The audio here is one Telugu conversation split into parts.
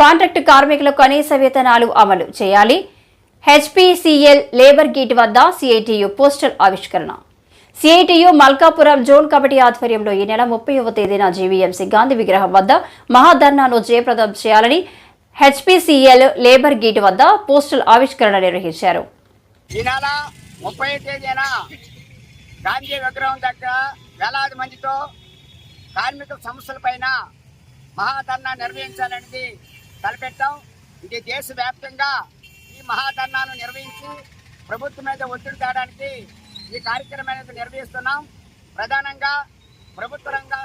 కాంట్రాక్టు కార్మికుల కనీస వేతనాలు అమలు చేయాలి. హెచ్పిసిఎల్ లేబర్ గేట్ వద్ద సిఐటియు పోస్టల్ ఆవిష్కరణ. సిఐటియు మల్కాపురం జోన్ కమిటీ ఆధ్వర్యంలో ఈ నెల ముప్పైవ తేదీన జీవీఎంసీ గాంధీ విగ్రహం వద్ద మహాధర్నాను జయప్రదం చేయాలని హెచ్పిసిఎల్ లేబర్ గేట్ వద్ద పోస్టల్ ఆవిష్కరణ నిర్వహించారు. ఈ నెల ముప్పై గాంధీ విగ్రహం దగ్గర వేలాది మందితో కార్మిక మహాధర్నా నిర్వహించాలనేది తలపెట్టాం. ఇది దేశవ్యాప్తంగా ఈ మహాధర్నాను నిర్వహించి ప్రభుత్వం మీద ఒత్తిడి తేడానికి ఈ కార్యక్రమం అనేది నిర్వహిస్తున్నాం. ప్రధానంగా ప్రభుత్వ రంగ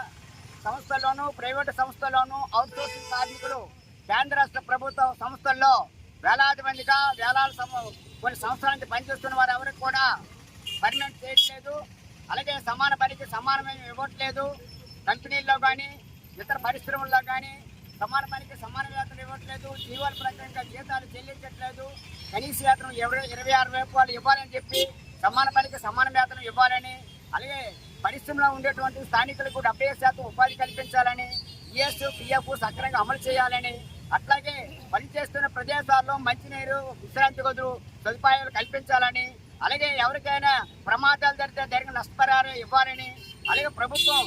సంస్థల్లోనూ ప్రైవేటు సంస్థల్లోనూ అవుట్సోర్సింగ్ కార్మికులు కేంద్ర రాష్ట్ర ప్రభుత్వ సంస్థల్లో వేలాది మందిగా వేలాది కొన్ని సంవత్సరాల నుంచి పనిచేస్తున్న వారు ఎవరికి కూడా పర్మనెంట్ చేయట్లేదు అలాగే సమాన పనికి సమానమైన ఇవ్వట్లేదు. కంపెనీల్లో కానీ ఇతర పరిశ్రమల్లో కానీ సమాన పనికి సమాన వేతనం ఇవ్వట్లేదు జీవన ప్రకారంగా జీతాలు చెల్లించట్లేదు. కనీస వేతనం ఎవరో ఇరవై ఆరు రూపాయలు ఇవ్వాలని చెప్పి సమాన పనికి సమాన వేతనం ఇవ్వాలని అలాగే పరిశ్రమలో ఉండేటువంటి స్థానికులకు డెబ్బై శాతం ఉపాధి కల్పించాలని ఈఎస్ పిఎఫ్ సక్రమంగా అమలు చేయాలని అట్లాగే పనిచేస్తున్న ప్రదేశాల్లో మంచినీరు విశ్రాంతి గదులు సదుపాయాలు కల్పించాలని అలాగే ఎవరికైనా ప్రమాదాలు జరిగితే జరిగిన నష్టపరిహారం ఇవ్వాలని అలాగే ప్రభుత్వం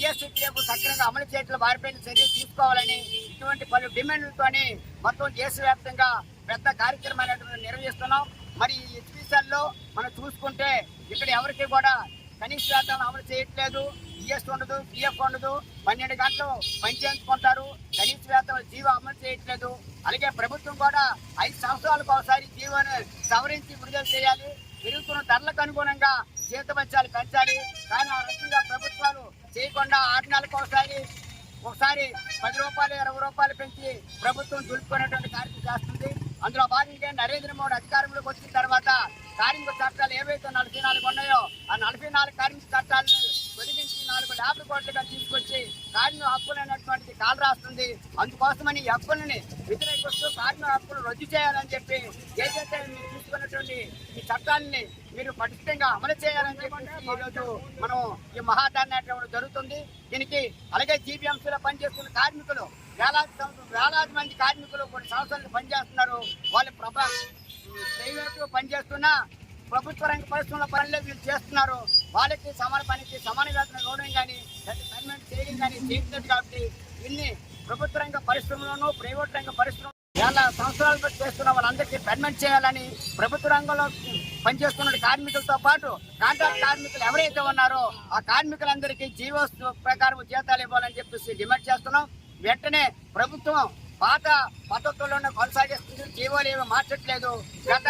ఈఎస్పీఎఫ్ సక్రమంగా అమలు చేయట్లో వారిపైన చర్యలు తీసుకోవాలని ఇటువంటి పలు డిమాండ్లతోని మొత్తం దేశవ్యాప్తంగా పెద్ద కార్యక్రమాన్ని నిర్వహిస్తున్నాం. మరి ఈ హెచ్పిసిఎల్లో మనం చూసుకుంటే ఇక్కడ ఎవరికి కూడా కనీస వేతనం అమలు చేయట్లేదు. జిఎస్టీ ఉండదు పిఎఫ్ ఉండదు. పన్నెండు గంటలు పనిచేసుకుంటారు కనీస వేతనం జీవో అమలు చేయట్లేదు. అలాగే ప్రభుత్వం కూడా ఐదు సంవత్సరాలకు ఒకసారి జీవోను సవరించి విడుదల చేయాలి. పెరుగుతున్న ధరలకు అనుగుణంగా జీతభత్యాలు పెంచాలి. కానీ ఆ రకంగా చేయకుండా ఆరు నెలలకు ఒకసారి ఒకసారి పది రూపాయలు ఇరవై రూపాయలు పెంచి ప్రభుత్వం దులుపుకునేటువంటి కార్యక్రమం చేస్తుంది. అందులో భాగంగా నరేంద్ర మోడీ అధికారంలోకి వచ్చిన తర్వాత కార్మిక చట్టాలు ఏవైతే నలభై నాలుగు ఉన్నాయో ఆ నలభై నాలుగు కార్మిక చట్టాలను తొలగించి నాలుగు యాభై కోట్లుగా తీసుకొచ్చి కార్మిక హక్కులైనటువంటి కాలు రాస్తుంది. అందుకోసమని ఈ వ్యతిరేకిస్తూ కార్మిక హక్కులు రద్దు చేయాలని చెప్పి ఏదైతే మీరు తీసుకున్నటువంటి ఈ చట్టాలని మీరు పటిష్టంగా అమలు చేయాలని చెప్పి ఈరోజు మనం ఈ మహాదాన్ని జరుగుతుంది. దీనికి అలాగే జీబీఎంసీలో పనిచేస్తున్న కార్మికులు వేలాది వేలాది మంది కార్మికులు కొన్ని సంవత్సరాలు పనిచేస్తున్నారు. వాళ్ళు ప్రభా ప్రైవేటు పనిచేస్తున్నా ప్రభుత్వ రంగ పరిశ్రమల పనులే వీళ్ళు చేస్తున్నారు. వాళ్ళకి సమాన పనికి సమాన వేతనం ఇవ్వడం కానీ పర్మనెంట్ చేయడం కానీ చేయట్లేదు కాబట్టి ఇన్ని ప్రభుత్వ రంగ పరిశ్రమలోనూ ప్రైవేట్ రంగ పరిశ్రమ వేల సంవత్సరాలు బట్టి చేస్తున్న వాళ్ళందరికీ పర్మనెంట్ చేయాలని ప్రభుత్వ రంగంలో పనిచేస్తున్న కార్మికులతో పాటు కాంట్రాక్ట్ కార్మికులు ఎవరైతే ఉన్నారో ఆ కార్మికులందరికీ జీవో ప్రకారం జీతాలు ఇవ్వాలని చెప్పేసి డిమాండ్ చేస్తున్నాం. వెంటనే ప్రభుత్వం పాత పద్ధతుల్లోనే కొనసాగిస్తుంది. జీవోలు ఏమి మార్చట్లేదు. గత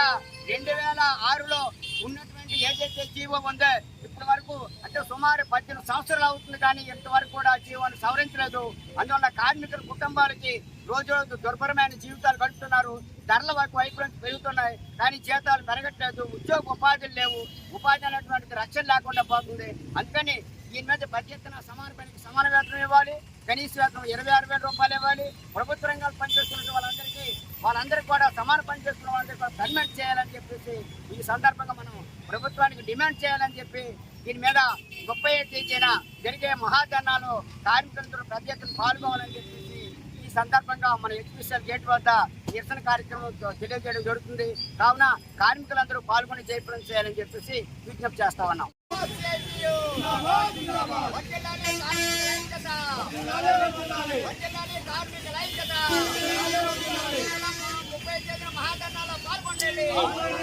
రెండు వేల ఆరులో ఉన్నటువంటి ఏదైతే జీవో ఉందో ఇప్పటి వరకు అంటే సుమారు పద్దెనిమిది సంవత్సరాలు అవుతుంది కానీ ఇంతవరకు కూడా ఆ జీవోను సవరించలేదు. అందువల్ల కార్మికుల కుటుంబాలకి రోజు రోజు దుర్భరమైన జీవితాలు గడుపుతున్నారు. ధరల వరకు వైపు పెరుగుతున్నాయి. కానీ జీతాలు పెరగట్లేదు. ఉద్యోగ ఉపాధులు లేవు. ఉపాధి అనేటువంటిది రక్షణ లేకుండా పోతుంది. అందుకని దీని మీద బడ్జెట్న సమాన పనికి సమాన వేతనం ఇవ్వాలి. కనీస వేతనం ఇరవై ఆరు వేల రూపాయలు ఇవ్వాలి. ప్రభుత్వ రంగాలు పనిచేస్తున్న వాళ్ళందరికీ వాళ్ళందరికీ కూడా సమాన పని చేస్తున్న వాళ్ళందరికీ కూడా పర్మనెంట్ చేయాలని చెప్పేసి ఈ సందర్భంగా మనం ప్రభుత్వానికి డిమాండ్ చేయాలని చెప్పి దీని మీద గొప్ప తేదీన జరిగే మహాజనాలు కార్మికులందరూ పెద్ద ఎత్తున పాల్గొవాలని చెప్పేసి ఈ సందర్భంగా మన ఎగ్జిబిషన్ గేట్ వద్ద నిరసన కార్యక్రమం తెలియజేయడం జరుగుతుంది. కావున కార్మికులందరూ పాల్గొని జయప్రదం చేయాలని చెప్పేసి విజ్ఞప్తి చేస్తా ఉన్నాం. కార్మికుల Oh.